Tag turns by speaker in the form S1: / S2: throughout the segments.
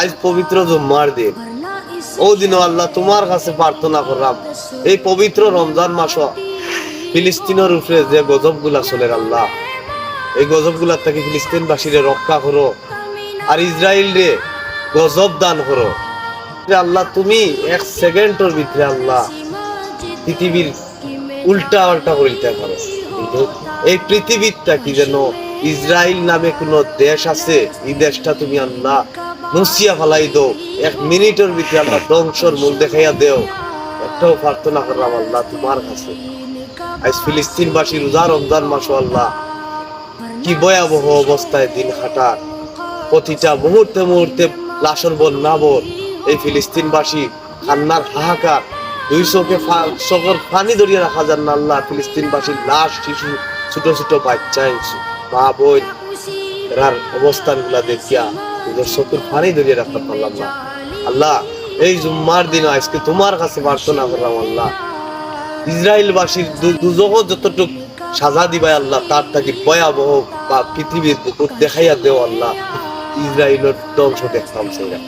S1: আজ পবিত্র জুম্মার দিন। ও দিন আল্লাহ তোমার কাছে প্রার্থনা করলাম এই পবিত্র রমজান মাস ফিলিস্তিনের উপরে যে গজবগুলা চলে আল্লাহ। এই গজবগুলার থেকে ফিলিস্তিনবাসীরে রক্ষা করো। আর ইসরায়েল রে গজব দান করো। আল্লাহ, তুমি এক সেকেন্ডের ভিতরে আল্লাহ পৃথিবীর উল্টা পাল্টা করিতে পারো। এই পৃথিবীরটা কি যেন ইসরায়েল নামে কোন দেশ আছে, এই দেশটা তুমি আল্লাহ মুসিয়া ফেলাই দাও। এক মিনিটের ভিতরে আল্লাহ ধ্বংসর মূল দেখাইয়া দেও। একটাও প্রার্থনা করলাম আল্লাহ তোমার কাছে। আজ ফিলিস্তিনবাসী রোজা রমজান মাস আল্লাহ কি ভয়াবহ অবস্থায় দিন কাটার প্রতিটা মুহূর্তে মুহূর্তে লাশর বন্যাবর এই ফিলিস্তিনবাসী কান্নার হাহাকার, দুই চোখে চোখের পানি ধরিয়ে রাখা যান না আল্লাহ। ফিলিস্তিনবাসীর লাশ শিশু, ছোট ছোট বাচ্চা মা বোন, এরার অবস্থানগুলা দেখিয়া নিজের চোখের পানি ধরিয়ে রাখতে পারলাম না। আল্লাহ, এই জুম্মার দিন আজকে তোমার কাছে প্রার্থনা করলাম আল্লাহ। ইসরায়েলবাসীর দুজহ যতটুক সাজা দিবাই আল্লাহ, তার থাকি ভয়াবহ বা পৃথিবীর বুকুর দেখাইয়া দেও আল্লাহ। ইসরায়েলের ধ্বংস দেখতাম সেটা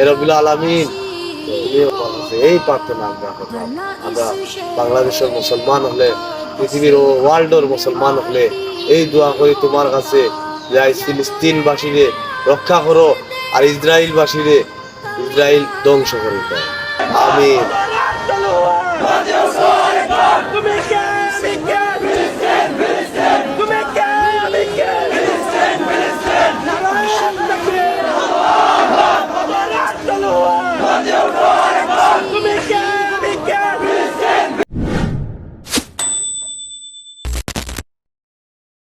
S1: এরবিল আলামিন এই প্রার্থনা আমরা আমরা বাংলাদেশের মুসলমান হলে, পৃথিবীর ওয়ার্ল্ডের মুসলমান হলে এই দোয়া করি তোমার কাছে আজ ফিলিস্তিনবাসীরে রক্ষা করো আর ইসরায়েলবাসীরে ইসরায়েল ধ্বংস করে আমিন।
S2: আমি